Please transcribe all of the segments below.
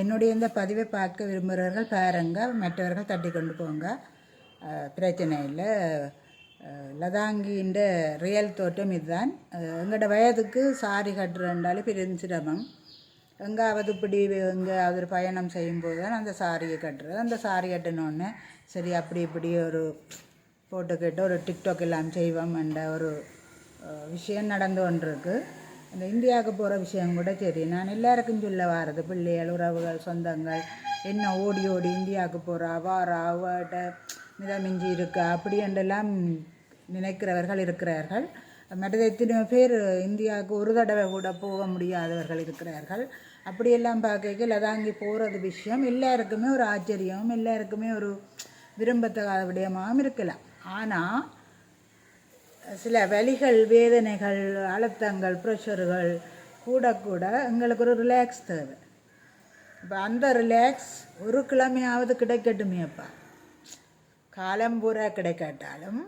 என்னுடைய இந்த பதிவை பார்க்க விரும்புகிறவர்கள் பாருங்க. மற்றவர்கள் தட்டி கொண்டு போங்க. பிரச்சனை இல்லை. லதாங்கின்ற ரியல் தோட்டம் இதுதான். எங்களோட வயதுக்கு சாரி கட்டுறேன்றாலே பெரிய சிரமம் எங்காவது இப்படி எங்காவது ஒரு பயணம் செய்யும்போது தான் அந்த சாரியை கட்டுறது. அந்த சாரி கட்டினோடனே சரி அப்படி இப்படி ஒரு ஃபோட்டோ கேட்டு ஒரு டிக்டாக் எல்லாம் செய்வோம் என்ற ஒரு விஷயம் நடந்து கொண்டிருக்கு. இந்த இந்தியாவுக்கு போகிற விஷயம் கூட சரி. நான் எல்லாருக்கும் சொல்ல வாரது பிள்ளைகள் உறவுகள் சொந்தங்கள் என்ன ஓடி ஓடி இந்தியாவுக்கு போகிறா வாரா அவட்ட மிதமிஞ்சி இருக்கா அப்படி என்றெல்லாம் நினைக்கிறவர்கள் இருக்கிறார்கள். மற்றது எத்தனை பேர் இந்தியாவுக்கு ஒரு தடவை கூட போக முடியாதவர்கள் இருக்கிறார்கள். அப்படியெல்லாம் பார்க்கல அதாங்கி போகிறது விஷயம். எல்லாருக்குமே ஒரு ஆச்சரியம் எல்லாருக்குமே ஒரு விரும்பத்தகாத விடயமாகவும் இருக்கலாம். ஆனால் சில வலிகள் வேதனைகள் அழுத்தங்கள் ப்ரெஷர்கள் கூட கூட எங்களுக்கு ஒரு ரிலாக்ஸ் தேவை. இப்போ அந்த ரிலாக்ஸ் ஒரு கிழமையாவது கிடைக்கட்டுமேப்பா. காலம் பூரா கிடைக்காட்டாலும்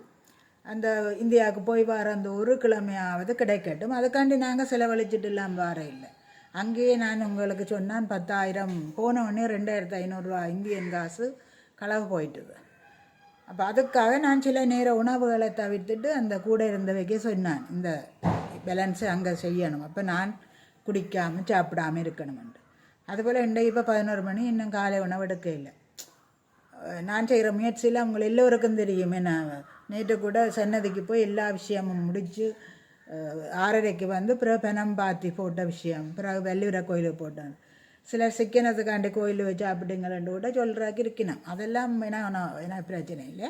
அந்த இந்தியாவுக்கு போய் வர அந்த ஒரு கிழமையாவது கிடைக்கட்டும். அதுக்காண்டி நாங்கள் செலவழிச்சிட்டு இல்லாமல் வர இல்லை. அங்கேயே நான் உங்களுக்கு சொன்னான் பத்தாயிரம் போன உடனே ரெண்டாயிரத்து ஐநூறுரூவா இந்தியன் காசு களவு போயிட்டுது. அப்போ அதுக்காக நான் சில நேர உணவுகளை தவிர்த்துட்டு அந்த கூட இருந்தவைக்கே சொன்னான். இந்த பேலன்ஸை அங்கே செய்யணும். அப்போ நான் குடிக்காமல் சாப்பிடாம இருக்கணுமென்று அதுபோல் இன்றைக்கு இப்போ பதினோரு மணி இன்னும் காலை உணவு எடுக்க இல்லை நான் செய்கிற முயற்சியில் அவங்களை எல்லோருக்கும் தெரியுமே. நான் நேற்று கூட சன்னதிக்கு போய் எல்லா விஷயமும் முடித்து ஆறரைக்கு வந்து பிறகு பெனம் பாத்தி போட்ட விஷயம். பிறகு வெள்ளியூர கோயிலுக்கு போட்டான். சிலர் சிக்கனத்துக்காண்டி கோயில் வச்சு அப்படிங்களேன்னு கூட சொல்கிறாக்கு இருக்கணும் அதெல்லாம் என்ன என்ன பிரச்சனை இல்லை.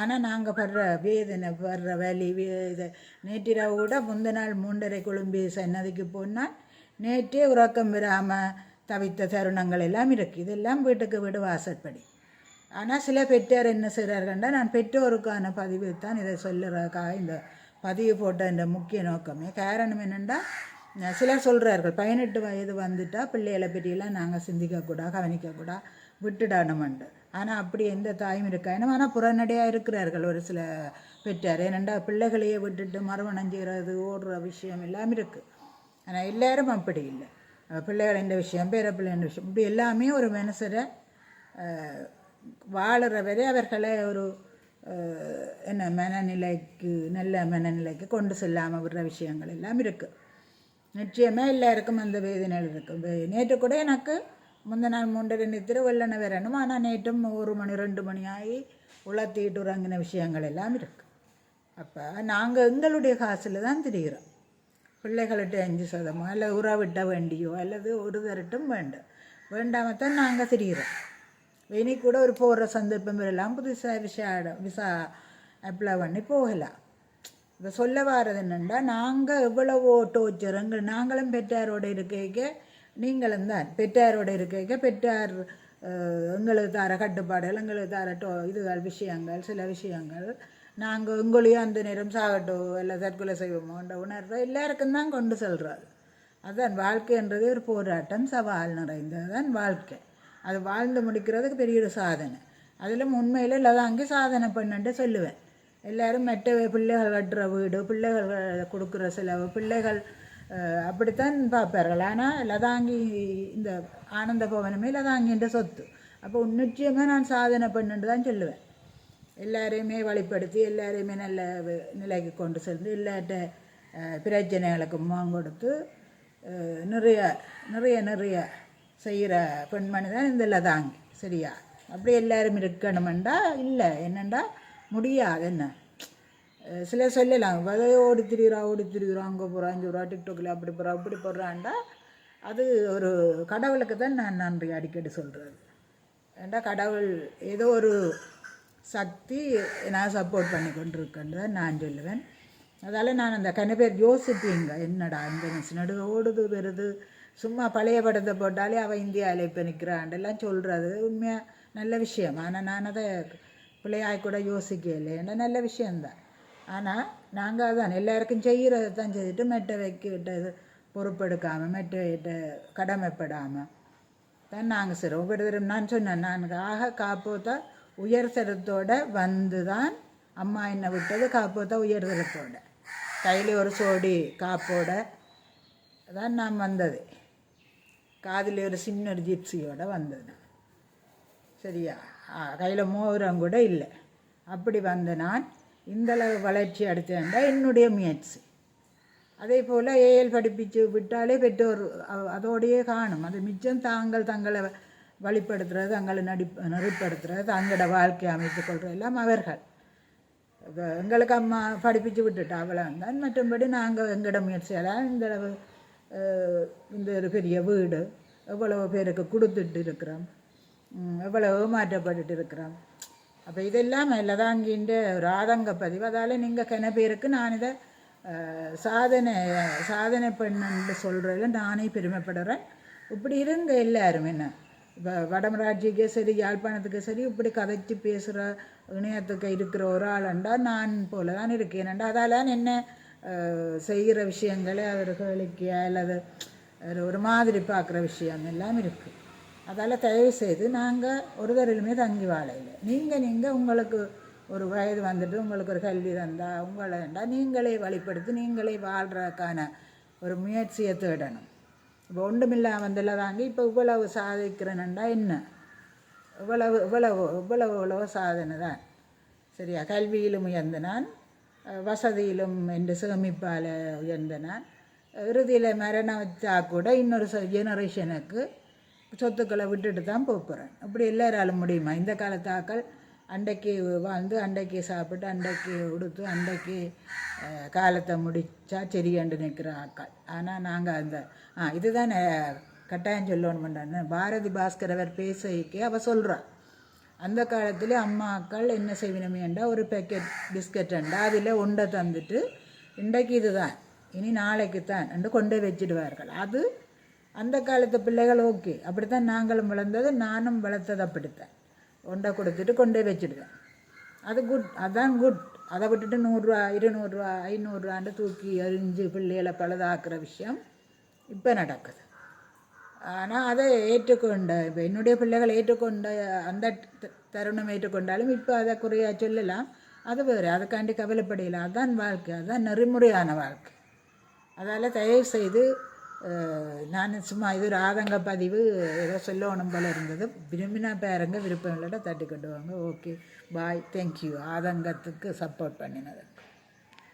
ஆனால் நாங்கள் படுற வேதனை படுற வலி இது நேற்றிரவு கூட முந்த நாள் மூன்றரை குழும்பி சன்னதிக்கு போனால் நேற்றே உறக்கம் விடாமல் தவித்த தருணங்கள் எல்லாம் இருக்குது இதெல்லாம் வீட்டுக்கு வீடு வாசற்படி. ஆனால் சில பெற்றோர் என்ன செய்கிறார்கள்னா நான் பெற்றோருக்கான பதிவு தான் இதை சொல்லுறதுக்காக இந்த பதிவு போட்ட இந்த முக்கிய நோக்கமே. காரணம் என்னென்னா சிலர் சொல்கிறார்கள் பதினெட்டு வயது வந்துட்டால் பிள்ளைகளை பற்றியெல்லாம் நாங்கள் சிந்திக்கக்கூடாது கவனிக்கக்கூடாது விட்டுடணுமெண்டு ஆனால் அப்படி எந்த தாயும் இருக்காயினும் ஆனால் புறநடையாக இருக்கிறார்கள் ஒரு சில பெற்றார். ஏனெண்டா பிள்ளைகளையே விட்டுட்டு மறுமணம் செய்கிறது ஓடுற விஷயம் எல்லாம் இருக்குது ஆனால் எல்லாரும் அப்படி இல்லை. பிள்ளைகள் இந்த விஷயம் பேர பிள்ளைன்ற விஷயம் இப்படி எல்லாமே ஒரு மனுஷரை அஹ், வாழுற வரை அவர்களை ஒரு என்ன மனநிலைக்கு நல்ல மனநிலைக்கு கொண்டு செல்லாமல் விடுற விஷயங்கள் எல்லாம் இருக்குது நிச்சயமாக எல்லாருக்கும் அந்த வேதனைகள் இருக்கும். நேற்று கூட எனக்கு முந்த நாள் மூன்று நித்திர வெள்ளனை வரணும். ஆனால் நேற்றும் ஒரு மணி ரெண்டு மணி ஆகி உளத்திட்டு உறங்கின விஷயங்கள் எல்லாம் இருக்குது அப்போ நாங்கள் எங்களுடைய காசில் தான் திரிகிறோம் பிள்ளைகள்கிட்ட அஞ்சு சதமோ அல்லது உறவிட்ட வேண்டியோ அல்லது ஒரு தரட்டும் வேண்டாம் வேண்டாமல் தான் நாங்கள் திரிகிறோம் இனி கூட ஒரு போகிற சந்தர்ப்பம் வரலாம் புதுசாக விசா விசா அப்ளை பண்ணி போகலாம். இப்போ சொல்ல வாரது என்னென்னா நாங்கள் எவ்வளவோ டோர்ச்சர் எங்கள் நாங்களும் பெற்றாரோட இருக்கைக்க நீங்களும் தான் பெற்றாரோட இருக்கைக்க பெற்றார் எங்களுக்கு தர கட்டுப்பாடுகள் எங்களுக்கு தர டோ இதுகள் விஷயங்கள் சில விஷயங்கள் நாங்கள் உங்களையும் அந்த நேரம் சாகட்டோ இல்லை தற்கொலை செய்வோமோன்ற உணர்வை எல்லாருக்கும் தான் கொண்டு செல்றாரு. அதுதான் வாழ்க்கைன்றது ஒரு போராட்டம் சவால் நிறைந்தது தான் வாழ்க்கை. அது வாழ்ந்து முடிக்கிறதுக்கு பெரிய ஒரு சாதனை. அதிலும் உண்மையில் லதாங்கி சாதனை பண்ணுன்ட்டு சொல்லுவேன். எல்லாரும் மற்ற பிள்ளைகள் கட்டுற வீடு பிள்ளைகள் கொடுக்குற செலவு பிள்ளைகள் அப்படித்தான் பார்ப்பார்கள். ஆனால் லதாங்கி இந்த ஆனந்த பவனமே லதாங்கின்ற சொத்து. அப்போ நிச்சயமாக நான் சாதனை பண்ணுன்னு தான் சொல்லுவேன். எல்லாரையுமே வழிப்படுத்தி எல்லாரையுமே நல்ல நிலைக்கு கொண்டு சென்று எல்லாட்ட பிரச்சனைகளுக்கு முகம் கொடுத்து நிறைய நிறைய நிறைய செய்கிற பெண்மணி தான் இந்த லதாங்கி. சரியா? அப்படி எல்லாரும் இருக்கணுமெண்டா? இல்லை. என்னெண்டா? முடியாது என்ன சில சொல்லலாம் அதை ஓடி திரிகிறா ஓடி திரிகிறா அங்கே போகிறா இங்கே போகிறா டிக்டாக்ல அப்படி போகிறா அப்படி போடுறான்டா அது ஒரு கடவுளுக்கு தான் நான் நன்றி அடிக்கடி சொல்கிறது ஏண்டா கடவுள் ஏதோ ஒரு சக்தி நான் சப்போர்ட் பண்ணி கொண்டிருக்கேன்னு நான் சொல்லுவேன். அதால் நான் அந்த கன பேர் யோசிப்பீங்க என்னடா இந்த மிஸ் நடு ஓடுது வருது. சும்மா பழைய படத்தை போட்டாலே அவள் இந்தியாவில் இப்போ நிற்கிறாண்டெல்லாம் சொல்கிறது உண்மையாக நல்ல விஷயம். ஆனால் நான் அதை பிள்ளையாய் கூட யோசிக்கல ஏன்னா நல்ல விஷயந்தான் ஆனால் நாங்கள் அதான் எல்லாருக்கும் செய்கிறத தான் செய்துட்டு மெட்டை வைக்கிட்டது பொறுப்பெடுக்காமல் மெட்டை வைட்ட கடமைப்படாமல் தான் நாங்கள் சரி ஒவ்வொரு நான் சொன்னேன் நான் ஆக காப்போத்த உயர் வந்து தான் அம்மா என்னை விட்டது காப்போத்த உயர்தரத்தோட கையில் ஒரு சோடி காப்போட தான் நான் வந்தது. காதில் ஒரு சின்ன ஒரு ஜிப்சியோட வந்தது. நான். சரியா? கையில் மோதிரம் கூட இல்லை. அப்படி வந்த நான் இந்தளவு வளர்ச்சி அடைத்தேன்டா என்னுடைய முயற்சி. அதே போல் ஏஎல் படிப்பிச்சு விட்டாலே பெற்றோர் அதோடையே காணும். அது மிச்சம் தாங்கள் தங்களை வழிப்படுத்துறது தங்களை நடி நெறிப்படுத்துறது தங்களோட வாழ்க்கை அமைத்து எல்லாம் அவர்கள். எங்களுக்கு அம்மா படிப்பிச்சு விட்டுட்டா அவ்வளோதான் மற்றபடி நாங்கள் எங்களோட முயற்சியெல்லாம் இந்தளவு இந்த ஒரு பெரிய வீடு எவ்வளவு பேருக்கு கொடுத்துட்டு இருக்கிறோம். எவ்வளவு மாற்றப்பட்டுட்டு இருக்கிறோம் அப்போ இதெல்லாம் லதாங்கின்ற ஒரு ஆதங்க பதிவு. அதால் நீங்கள் கன பேருக்கு நான் இதை சாதனை சாதனை பெண்ணுன்னு சொல்கிறதுல நானே பெருமைப்படுறேன். இப்படி இருங்க எல்லாரும் என்ன? இப்போ வடமராட்சிக்கே சரி யாழ்ப்பாணத்துக்கு சரி இப்படி கதைச்சு பேசுகிற இணையத்துக்கு இருக்கிற ஒரு ஆளுண்டா நான் போல தான் இருக்கேன்டா அதால் என்ன செய்கிற விஷயங்களை அவர்களுக்கு அல்லது ஒரு மாதிரி பார்க்குற விஷயம் எல்லாம் இருக்குது அதால் தயவு செய்து நாங்கள் ஒரு தரையிலுமே தங்கி வாழையில் நீங்கள் நீங்கள் உங்களுக்கு ஒரு வயது வந்துட்டு உங்களுக்கு ஒரு கல்வி தந்தால் உங்களை வேண்டாம் நீங்களே வழிப்படுத்தி நீங்களே வாழ்கிறதுக்கான ஒரு முயற்சியை தேடணும். இப்போ ஒன்றுமில்லா வந்தல தாங்க இப்போ இவ்வளவு சாதிக்கிறேன்டா என்ன? இவ்வளவு இவ்வளவு இவ்வளவு இவ்வளவு சாதனை தான். சரியா? கல்வியிலும் உயர்ந்த நான் வசதியிலும் என்று சேமிப்பால் உயர்ந்த நான் இறுதியில் மரணம் வச்சா கூட இன்னொரு ஜெனரேஷனுக்கு சொத்துக்களை விட்டுட்டு தான் போகிறேன் அப்படி எல்லாராலும் முடியுமா? இந்த காலத்தாக்கள் அண்டைக்கு வாழ்ந்து அண்டைக்கு சாப்பிட்டு அண்டைக்கு உடுத்து அண்டைக்கு காலத்தை முடித்தா சரியாண்டு நிற்கிற ஆக்கள். ஆனால் நாங்கள் அந்த ஆ இதுதான் கட்டாயம் சொல்லணுமெண்டான்னு பாரதி பாஸ்கர் அவர் பேசிக்கே அவள் சொல்கிறாள் அந்த காலத்தில் அம்மாக்கள் என்ன செய்வினமேண்டா ஒரு பேக்கெட் பிஸ்கட் உண்டா அதில் உண்டை தந்துட்டு இன்றைக்கு இதுதான் இனி நாளைக்கு தான் என்று கொண்டு வச்சிடுவார்கள். அது அந்த காலத்து பிள்ளைகள் ஓகே. அப்படித்தான் நாங்களும் வளர்ந்தது நானும் வளர்த்தது அப்படித்தான். உண்டை கொடுத்துட்டு கொண்டு வச்சுடுவேன். அது குட் அதான் குட் அதை விட்டுட்டு நூறுரூவா இருநூறுவா ஐநூறுரூவாண்டு தூக்கி எறிஞ்சு பிள்ளைகளை பழுதாக்குற விஷயம் இப்போ நடக்குது. ஆனால் அதை ஏற்றுக்கொண்ட இப்போ என்னுடைய பிள்ளைகள் ஏற்றுக்கொண்ட அந்த தருணம் ஏற்றுக்கொண்டாலும் இப்போ அதை குறையா சொல்லலாம். அது வேறு அதுக்காண்டி கவலைப்படையில அதான் வாழ்க்கை அதுதான் நெறிமுறையான வாழ்க்கை. அதால் தயவு செய்து நான் சும்மா இது ஒரு ஆதங்க பதிவு ஏதோ சொல்லணும் போல இருந்தது. விரும்பினா பேரங்க விருப்பம் இல்லைன்னா தட்டி கொண்டு வாங்க. ஓகே பாய் தேங்க்யூ ஆதங்கத்துக்கு சப்போர்ட் பண்ணினது.